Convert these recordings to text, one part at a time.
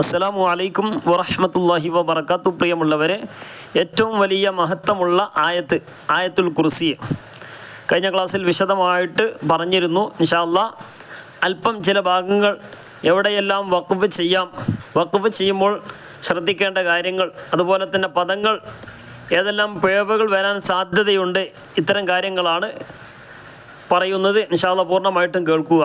അസ്സലാമു അലൈക്കും വറഹമത്തല്ലാഹി വബർക്കാത്തു പ്രിയമുള്ളവരെ ഏറ്റവും വലിയ മഹത്വമുള്ള ആയത്ത് ആയത്തുൽ കുർസി. കഴിഞ്ഞ ക്ലാസ്സിൽ വിശദമായിട്ട് പറഞ്ഞിരുന്നു ഇൻഷാല്ല അല്പം ചില ഭാഗങ്ങൾ എവിടെയെല്ലാം വഖഫ് ചെയ്യാം വഖഫ് ചെയ്യുമ്പോൾ ശ്രദ്ധിക്കേണ്ട കാര്യങ്ങൾ അതുപോലെ തന്നെ പദങ്ങൾ ഏതെല്ലാം പിഴവുകൾ വരാൻ സാധ്യതയുണ്ട് ഇത്തരം കാര്യങ്ങളാണ് പറയുന്നത്. ഇൻഷാല്ല പൂർണമായിട്ടും കേൾക്കുക.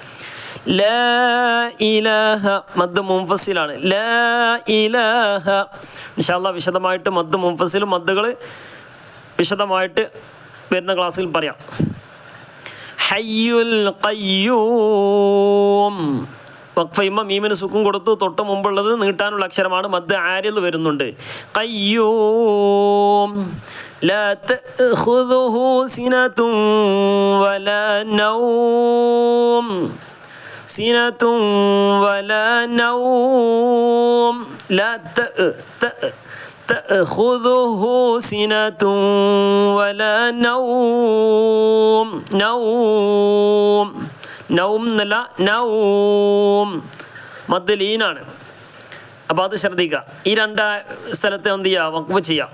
ലാ ഇലാഹ മദ് മുംഫസിലാണ് ലാ ഇലാഹ ഇൻഷാല്ല വിശദമായിട്ട് മദ് മുംഫസിലും മദ്ദുകൾ വിശദമായിട്ട് വരുന്ന ക്ലാസ്സിൽ പറയാം ഹയ്യുൽ ഖയ്യൂം വഖഫയുമ്പ മീമിന് സുഖം കൊടുത്തു തൊട്ട് മുമ്പുള്ളത് നീട്ടാനുള്ള അക്ഷരമാണ് മദ് ആരിൽ വരുന്നുണ്ട് ഖയ്യൂം لا تأخذه سنة ولا نوم سنة ولا نوم لا تأ تأ تأخذه سنة ولا نوم نوم നൗം എന്നല്ല നൗം മദ് ലീനാണ് അപ്പോൾ അത് ശ്രദ്ധിക്കുക ഈ രണ്ട് സ്ഥലത്ത് എന്ത് ചെയ്യുക വക്ഫ് ചെയ്യാം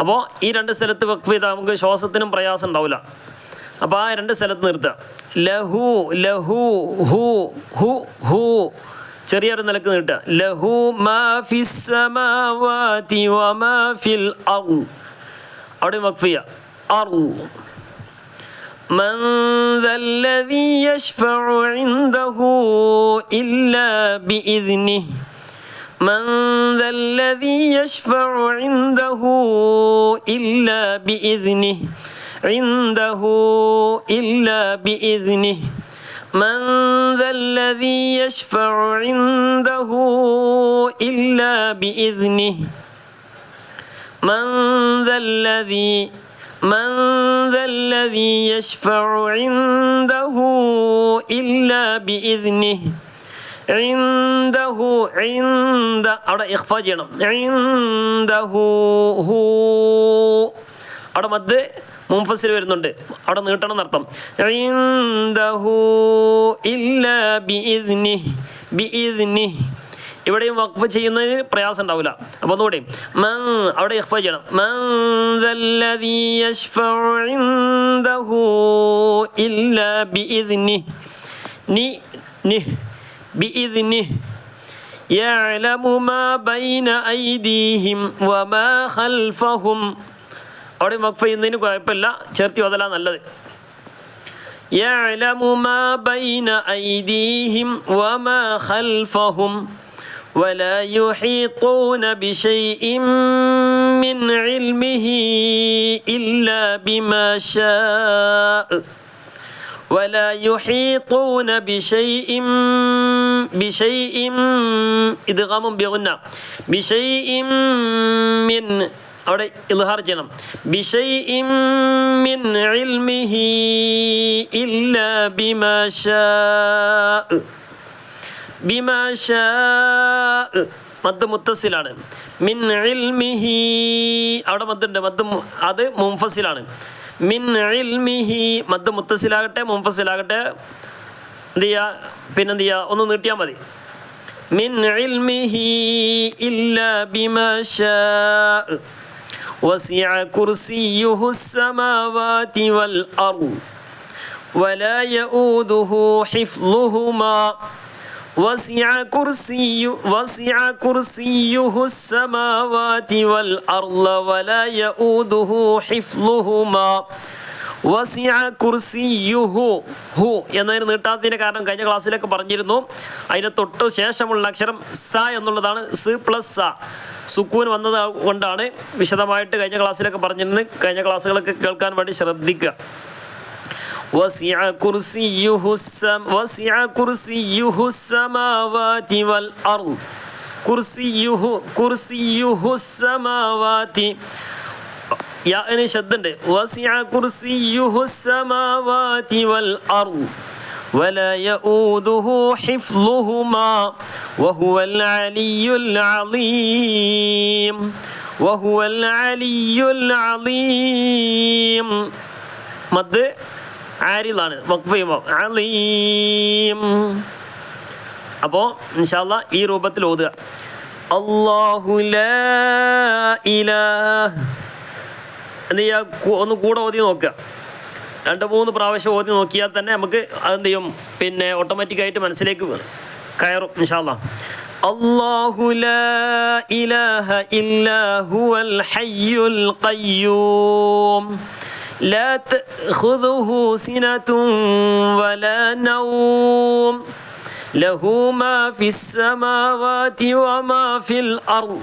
അപ്പോൾ ഈ രണ്ട് സ്ഥലത്ത് വക്ഫ് ചെയ്താൽ നമുക്ക് ശ്വാസത്തിനും പ്രയാസം ഉണ്ടാവില്ല അപ്പോൾ ആ രണ്ട് സ്ഥലത്ത് നിർത്തുക ലഹു ലഹു ഹു ഹു ഹു ചെറിയൊരു നിലക്ക് നീട്ടുക ലഹു മാ ഫിസ് സമാവാതി വമാ ഫിൽ അർള് അവിടെ വഖഫ് ചെയ്യുക അർള് من ذا الذي يشفع عنده إلا بإذنه من ذا الذي يشفع عنده إلا بإذنه عنده إلا بإذنه من ذا الذي يشفع عنده إلا بإذنه من ذا الذي من ذا الذي يشفع عنده إلا بإذنه عنده عند അവിടെ ഇഖ്ഫ ചെയ്യണം عنده ഹു അവിടെ മദ് മുംഫസിൽ വരുന്നുണ്ട് അവിടെ നീട്ടണം എന്നർത്ഥം عنده إلا بإذنه بإذنه ഇവിടെയും വഖഫ് ചെയ്യുന്നതിന് പ്രയാസം ഉണ്ടാവില്ല അപ്പോൾ ഒന്നുകൂടി മൻ അവിടെ ഇഖ്ഫ ചെയ്യണം മൻ ദല്ലദീ യശ്ഫഉ ഇൻദഹു ഇല്ലാ ബിഇദ്നി നി നി ബിഇദ്നി يعلم ما بين أيديهم وما خلفهم അവിടെ വഖഫ് ചെയ്യുന്നതിന് കുഴപ്പമില്ല ചേർത്തി ഓതല നല്ലത് يعلم ما بين أيديهم وما خلفهم ولا يحيطون بشيء من علمه إلا بما شاء ولا يحيطون بشيء بشيء إدغام بغنى بشيء من അവിടെ ഇൽഹാർ ചെയ്യണം. മിൻ ഇൽമിഹി ഇല്ലാ ബിമാശാ ബിമാശാ ബിമാ മദ് മുത്തസിലാണ് മിൻ ഇൽമിഹി അവിടെ മദ്ദുണ്ട്. മദ് അത് മുംഫസിലാണ് മിൻ ഇൽമിഹി മദ് മുത്തസിലാകട്ടെ മുംഫസിലാകട്ടെ എന്ത് ചെയ്യുക പിന്നെന്ത് ചെയ്യുക ഒന്ന് നീട്ടിയാൽ മതി. മിൻ ഇൽമിഹി ഇല്ല ബിമാ ഷാ وسع كرسيه السماوات والأرض ولا يؤوده حفظهما. وسع كرسي وسع كرسيه السماوات والأرض ولا يؤوده حفظهما. ഹു എന്നതിന് നീട്ടാത്തതിൻ്റെ കാരണം കഴിഞ്ഞ ക്ലാസ്സിലൊക്കെ പറഞ്ഞിരുന്നു അതിന് തൊട്ട് ശേഷമുള്ള അക്ഷരം സ എന്നുള്ളതാണ് സ് പ്ലസ് സ സുക്കൂൻ വന്നത് കൊണ്ടാണ് വിശദമായിട്ട് കഴിഞ്ഞ ക്ലാസ്സിലൊക്കെ പറഞ്ഞിരുന്നത് കഴിഞ്ഞ ക്ലാസ്സുകളൊക്കെ കേൾക്കാൻ വേണ്ടി ശ്രദ്ധിക്കുക وسع كرسيه السم وسع كرسيه السماوات والأرض كرسيه كرسيه السماوات യാന് ശബ്ദുണ്ട് വസിഅ കുർസിയുഹു السماوات والأرض ولا يؤوده حفظهما وهو العلي العظيم وهو العلي العظيم മദ് ആരിലാണ് വഖഫ് ചെയ്യുമ്പോൾ അലീം അപ്പോൾ ഇൻഷാല്ല ഈ രൂപത്തിൽ ഓതുക അല്ലാഹു ലാ ഇലാഹ എന്ത് ചെയ്യുക കൂ- ഒന്ന് കൂടെ ഓതി നോക്കുക രണ്ട് മൂന്ന് പ്രാവശ്യം ഓതി നോക്കിയാൽ തന്നെ നമുക്ക് അതെന്ത് ചെയ്യും പിന്നെ ഓട്ടോമാറ്റിക്കായിട്ട് മനസ്സിലേക്ക് കയറും ഇൻഷാല്ല അല്ലാഹു ലാ ഇലാഹ ഇല്ലാ ഹുവൽ ഹയ്യുൽ ഖയ്യൂം لا تأخذه سنة ولا نوم له ما في السماوات وما في الأرض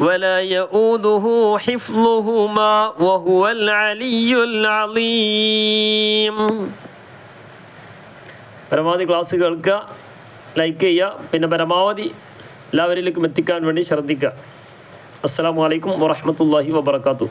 ولا يؤوده حفظهما وهو العلي العظيم പരമാവധി ക്ലാസ് കേൾക്കുക ലൈക്ക് ചെയ്യുക പിന്നെ പരമാവധി എല്ലാവരിലേക്കും എത്തിക്കാൻ വേണ്ടി ശ്രദ്ധിക്കുക അസ്സാം വലൈക്കും വാഹമത്തല്ലാഹി വാബർക്കാത്തു